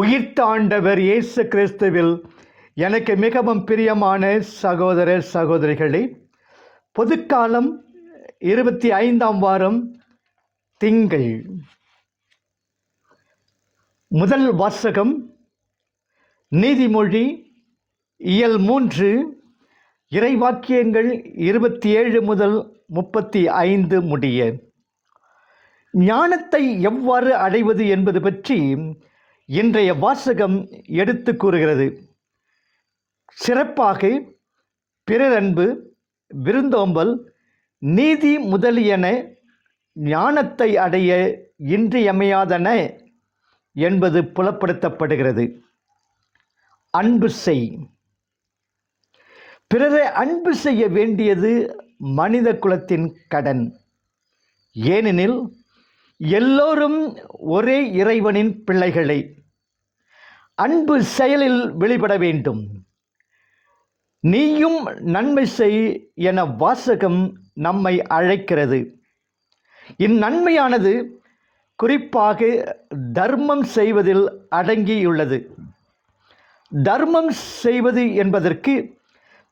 உயிர்த்தாண்டவர் இயேசு கிறிஸ்துவில் எனக்கு மிகவும் பிரியமான சகோதர சகோதரிகளே பொதுக்காலம் இருபத்தி ஐந்தாம் வாரம் திங்கள். முதல் வாசகம் நீதிமொழி இயல் மூன்று இறைவாக்கியங்கள் இருபத்தி ஏழு முதல் முப்பத்தி ஐந்து முடிய. ஞானத்தை எவ்வாறு அடைவது என்பது பற்றி இன்றைய வாசகம் எடுத்து கூறுகிறது. சிறப்பாக பிறரன்பு விருந்தோம்பல் நீதி முதலியன ஞானத்தை அடைய இன்றியமையாதன என்பது புலப்படுத்தப்படுகிறது. அன்பு செய். பிறரை அன்பு செய்ய வேண்டியது மனித குலத்தின் கடன். ஏனெனில் எல்லோரும் ஒரே இறைவனின் பிள்ளைகளை. அன்பு செயலில் வெளிப்பட வேண்டும். நீயும் நன்மை செய் என வாசகம் நம்மை அழைக்கிறது. இந்நன்மையானது குறிப்பாக தர்மம் செய்வதில் அடங்கியுள்ளது. தர்மம் செய்வது என்பதற்கு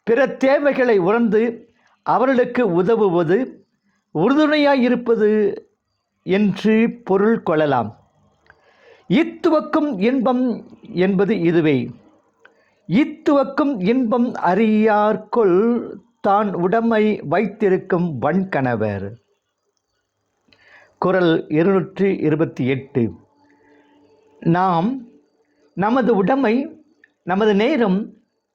பிற தேவைகளை உணர்ந்து அவர்களுக்கு உதவுவது உறுதுணையாயிருப்பது என்று பொருள் கொள்ளலாம். இத்துவக்கும் இன்பம் என்பது இதுவே. இத்துவக்கும் இன்பம் அறியார்க்குள் தான் உடமை வைத்திருக்கும் வன்கணவர் குரல் இருநூற்றி இருபத்தி எட்டு. நாம் நமது உடைமை நமது நேரம்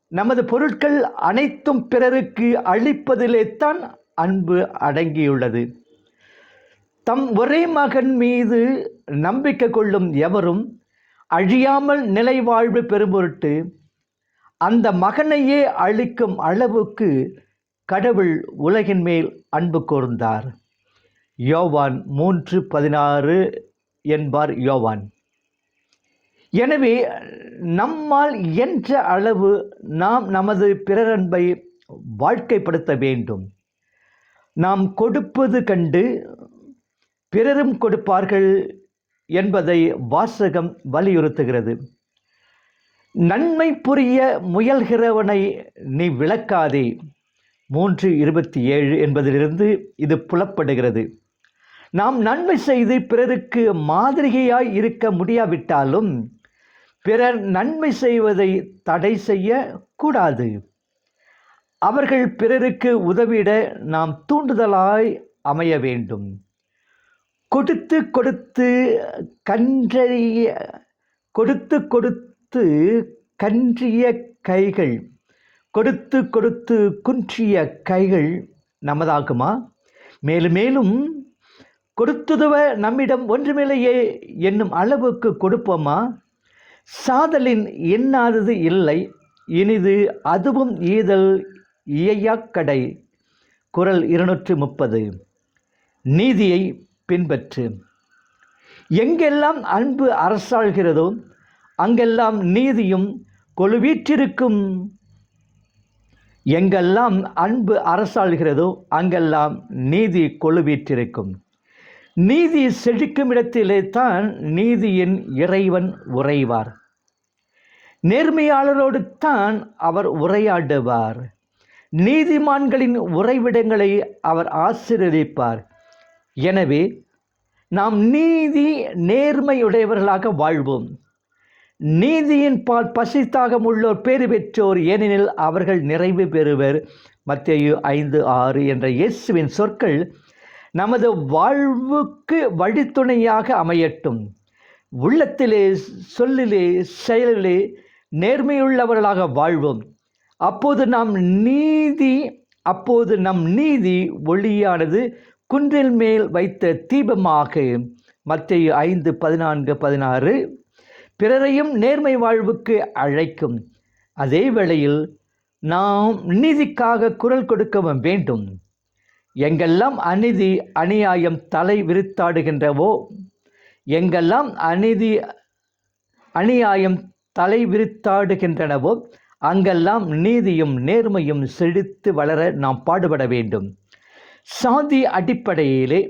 நமது பொருட்கள் அனைத்தும் பிறருக்கு அளிப்பதிலே தான் அன்பு அடங்கியுள்ளது. தம் ஒரே மகன் மீது நம்பிக்கை கொள்ளும் எவரும் அழியாமல் நிலை வாழ்வு பெறும்பொருட்டு அந்த மகனையே அழிக்கும் அளவுக்கு கடவுள் உலகின் மேல் அன்பு கூர்ந்தார். யோவான் மூன்று பதினாறு என்பார் யோவான். எனவே நம்மால் என்ற அளவு நாம் நமது பிறரன்பை வாழ்க்கைப்படுத்த வேண்டும். நாம் கொடுப்பது கண்டு பிறரும் கொடுப்பார்கள் என்பதை வாசகம் வலியுறுத்துகிறது. நன்மை புரிய முயல்கிறவனை நீ விளக்காதே. மூன்று இருபத்தி ஏழு என்பதிலிருந்து இது புலப்படுகிறது. நாம் நன்மை செய்து பிறருக்கு மாதிரிகையாய் இருக்க முடியாவிட்டாலும் பிறர் நன்மை செய்வதை தடை செய்ய கூடாது. அவர்கள் பிறருக்கு உதவிட நாம் தூண்டுதலாய் அமைய வேண்டும். கொடுத்து கொடுத்து கன்றறிய கொடுத்து கொடுத்து கன்றிய கைகள் கொடுத்து கொடுத்து குன்றிய கைகள் நமதாகுமா? மேலும் மேலும் கொடுத்துதுவ நம்மிடம் ஒன்றுமில்லையே என்னும் அளவுக்கு கொடுப்போமா? சாதலின் எண்ணாதது இல்லை இனிது அதுவும் ஈதல் இயையாக்கடை. குரல் இருநூற்று முப்பது. நீதியை பின்பற்று. எங்கெல்லாம் அன்பு அரசாள்கிறதோ அங்கெல்லாம் நீதியும் கொழுவீற்றிருக்கும். எங்கெல்லாம் அன்பு அரசாள்கிறதோ அங்கெல்லாம் நீதி கொழுவீற்றிருக்கும். நீதி செழிக்கும் இடத்திலே தான் நீதியின் இறைவன் உறைவார். நேர்மையாளரோடு தான் அவர் உரையாடுவார். நீதிமான்களின் உறைவிடங்களை அவர் ஆசீர்வதிப்பார். எனவே நாம் நீதி நேர்மையுடையவர்களாக வாழ்வோம். நீதியின் பால் பசித்தாகம் உள்ளோர் பேறு பெற்றோர் ஏனெனில் அவர்கள் நிறைவு பெறுவர். மத்திய ஐந்து ஆறு என்ற இயேசுவின் சொற்கள் நமது வாழ்வுக்கு வழித்துணையாக அமையட்டும். உள்ளத்திலே சொல்லிலே செயலிலே நேர்மையுள்ளவர்களாக வாழ்வோம். அப்போது நாம் நீதி அப்போது நம் நீதி ஒளியானது குன்றில் மேல் வைத்த தீபமாக மத்திய ஐந்து பதினான்கு பதினாறு பிறரையும் நேர்மை வாழ்வுக்கு அழைக்கும். அதே வேளையில் நாம் நீதிக்காக குரல் கொடுக்கவும் வேண்டும். எங்கெல்லாம் அநீதி அநியாயம் தலை விரித்தாடுகின்றவோ எங்கெல்லாம் அநீதி அநியாயம் தலை விரித்தாடுகின்றனவோ அங்கெல்லாம் நீதியும் நேர்மையும் செழித்து வளர நாம் பாடுபட வேண்டும். சாதி அடிப்படையிலே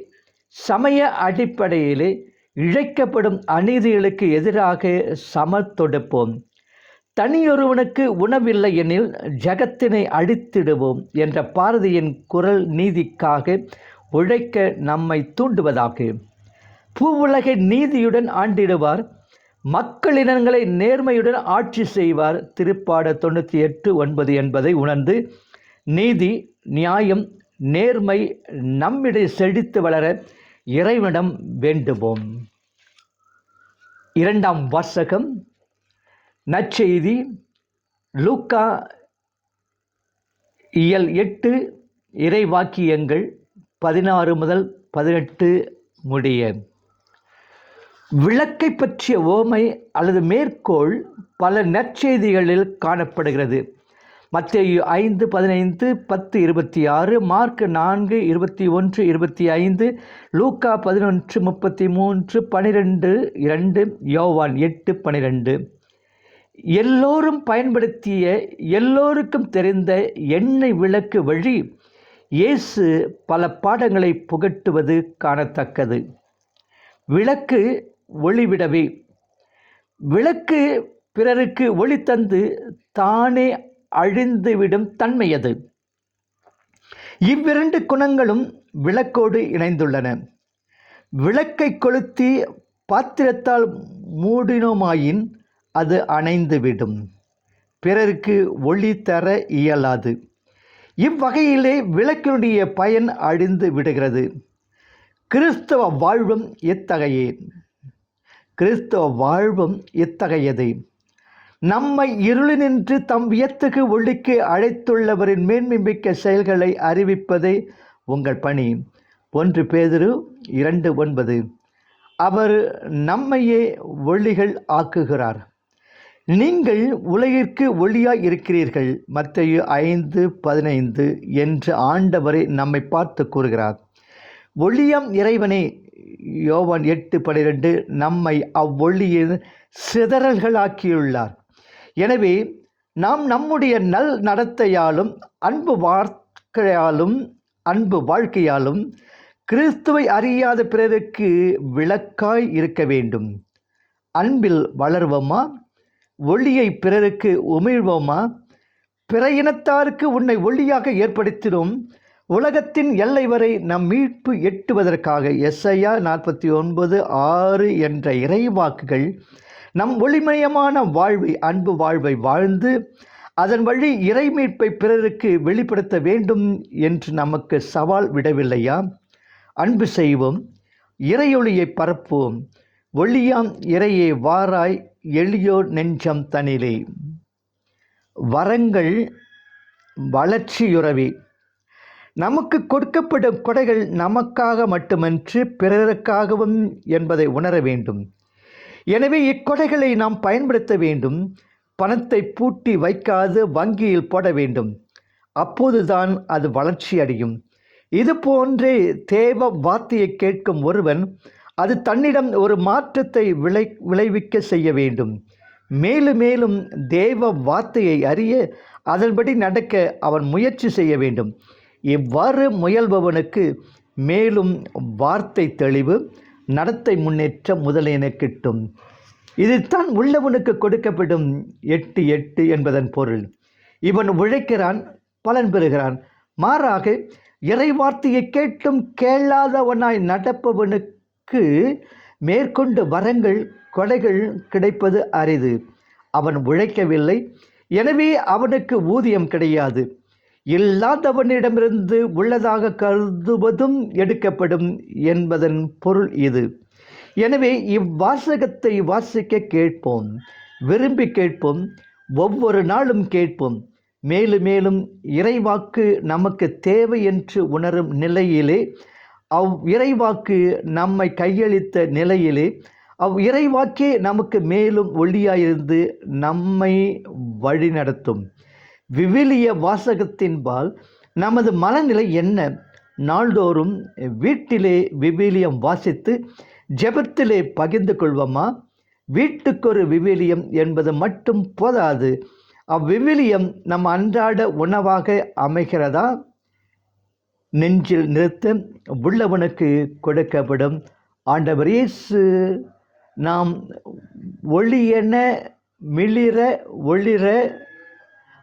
சமய அடிப்படையிலே இழைக்கப்படும் அநீதிகளுக்கு எதிராக சமத்தொடுப்போம் தனியொருவனுக்கு உணவில்லை எனில் ஜகத்தினை அழித்திடுவோம் என்ற பாரதியின் குரல் நீதிக்காக உழைக்க நம்மை தூண்டுவதாக. பூவுலகை நீதியுடன் ஆண்டிடுவார் மக்களினங்களை நேர்மையுடன் ஆட்சி செய்வார். திருப்பாட தொண்ணூற்றி எட்டு ஒன்பது என்பதை உணர்ந்து நீதி நியாயம் நேர்மை நம்மிடையே செழித்து வளர இறைவனம் வேண்டுவோம் இரண்டாம் வாசகம் நற்செய்தி லூக்கா இயல் எட்டு இறைவாக்கியங்கள் பதினாறு முதல் பதினெட்டு முடிய. விளக்கை பற்றிய ஓமை அல்லது மேற்கோள் பல நற்செய்திகளில் காணப்படுகிறது. மத்தேயு ஐந்து பதினைந்து பத்து இருபத்தி ஆறு மார்க் நான்கு இருபத்தி ஒன்று இருபத்தி ஐந்து லூக்கா பதினொன்று முப்பத்தி மூன்று பனிரெண்டு இரண்டு யோவான் எட்டு பனிரெண்டு. எல்லோரும் பயன்படுத்திய எல்லோருக்கும் தெரிந்த எண்ணெய் விளக்கு வழி இயேசு பல பாடங்களை புகட்டுவது காணத்தக்கது. விளக்கு ஒளிவிடவே. விளக்கு பிறருக்கு ஒளி தந்து தானே அழிந்துவிடும் தன்மையது இவ்விரண்டு குணங்களும் விளக்கோடு இணைந்துள்ளன. விளக்கை கொளுத்தி பாத்திரத்தால் மூடினோமாயின் அது அணைந்துவிடும். பிறருக்கு ஒளி தர இயலாது. இவ்வகையிலே விளக்கினுடைய பயன் அழிந்து விடுகிறது. கிறிஸ்தவ வாழ்வும் இத்தகையே கிறிஸ்தவ வாழ்வும் இத்தகையது. நம்மை இருளினின்று தம் வியத்துக்கு ஒளிக்கு அழைத்துள்ளவரின் மேன்மை மிக்க செயல்களை அறிவிப்பதே உங்கள் பணி. ஒன்று பேதிரு இரண்டு ஒன்பது. அவர் நம்மையே ஒளிகள் ஆக்குகிறார். நீங்கள் உலகிற்கு ஒளியாய் இருக்கிறீர்கள். மத்திய ஐந்து பதினைந்து என்று ஆண்டவரை நம்மை பார்த்து கூறுகிறார். ஒளியம் இறைவனே யோவான் எட்டு பனிரெண்டு நம்மை அவ்வொளியின் சிதறல்களாக்கியுள்ளார். எனவே நாம் நம்முடைய நல் நடத்தையாலும் அன்பு வாழ்க்கையாலும் அன்பு வாழ்க்கையாலும் கிறிஸ்துவை அறியாத பிறருக்கு விளக்காய் இருக்க வேண்டும். அன்பில் வளர்வோமா? ஒளியை பிறருக்கு உமிழ்வோமா? பிற இனத்தாருக்கு உன்னை ஒளியாக ஏற்படுத்தினோம். உலகத்தின் எல்லை வரை நம் மீட்பு எட்டுவதற்காக எஸ்ஐயா நாற்பத்தி ஒன்பது ஆறு என்ற இறைவாக்குகள் நம் ஒளிமயமான வாழ்வை அன்பு வாழ்வை வாழ்ந்து அதன் வழி இறை மீட்பை பிறருக்கு வெளிப்படுத்த வேண்டும் என்று நமக்கு சவால் விடவில்லையா? அன்பு செய்வோம் இறையொளியை பரப்புவோம். ஒளியாம் இறையே வாராய் எளியோர் நெஞ்சம் தனிலே. வரங்கள் வளர்ச்சியுறவி. நமக்கு கொடுக்கப்படும் கொடைகள் நமக்காக மட்டுமன்று பிறருக்காகவும் என்பதை உணர வேண்டும். எனவே இக்கொடைகளை நாம் பயன்படுத்த வேண்டும். பணத்தை பூட்டி வைக்காது வங்கியில் போட வேண்டும். அப்போதுதான் அது வளர்ச்சி அடையும். இது போன்றே தேவ வார்த்தையை கேட்கும் ஒருவன் அது தன்னிடம் ஒரு மாற்றத்தை விளை விளைவிக்க செய்ய வேண்டும். மேலும் மேலும் தேவ வார்த்தையை அறிய அதன்படி நடக்க அவன் முயற்சி செய்ய வேண்டும். இவ்வாறு முயல்பவனுக்கு மேலும் வார்த்தை தெளிவு நடத்தை முன்னேற்றம் முதலியன கிட்டும். இதுதான் உள்ளவனுக்கு கொடுக்கப்படும் எட்டு எட்டு என்பதன் பொருள். இவன் உழைக்கிறான் பலன் பெறுகிறான். மாறாக இறைவார்த்தையை கேட்டும் கேளாதவனாய் நடப்பவனுக்கு மேற்கொண்டு வரங்கள் கொடைகள் கிடைப்பது அரிது. அவன் உழைக்கவில்லை எனவே அவனுக்கு ஊதியம் கிடையாது. இல்லாதவனிடமிருந்து உள்ளதாக கருதுவதும் எடுக்கப்படும் என்பதன் பொருள் இது. எனவே இவ்வாசகத்தை வாசிக்க கேட்போம் விரும்பி கேட்போம் ஒவ்வொரு நாளும் கேட்போம். மேலும் மேலும் இறைவாக்கு நமக்கு தேவை என்று உணரும் நிலையிலே அவ் இறைவாக்கு நம்மை கையளித்த நிலையிலே அவ் இறைவாக்கே நமக்கு மேலும் ஒளியாயிருந்து நம்மை வழிநடத்தும். விவிலிய வாசகத்தின்பால் நமது மனநிலை என்ன? நாள்தோறும் வீட்டிலே விவிலியம் வாசித்து ஜெபத்திலே பகிர்ந்து கொள்வோமா? வீட்டுக்கொரு விவிலியம் என்பது மட்டும் போதாது அவ்விவிலியம் நம் அன்றாட உணவாக அமைகிறதா? நெஞ்சில் நிறுத்த உள்ளவனுக்கு கொடுக்கப்படும். ஆண்டவர் இயேசு நாம் ஒளியென மிளிர ஒளிர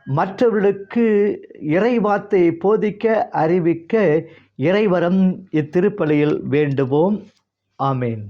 மற்றவர்களுக்கு இறைவார்த்தை போதிக்க அறிவிக்க இறைவரம் இத்திருப்பலியில் வேண்டுவோம். ஆமேன்.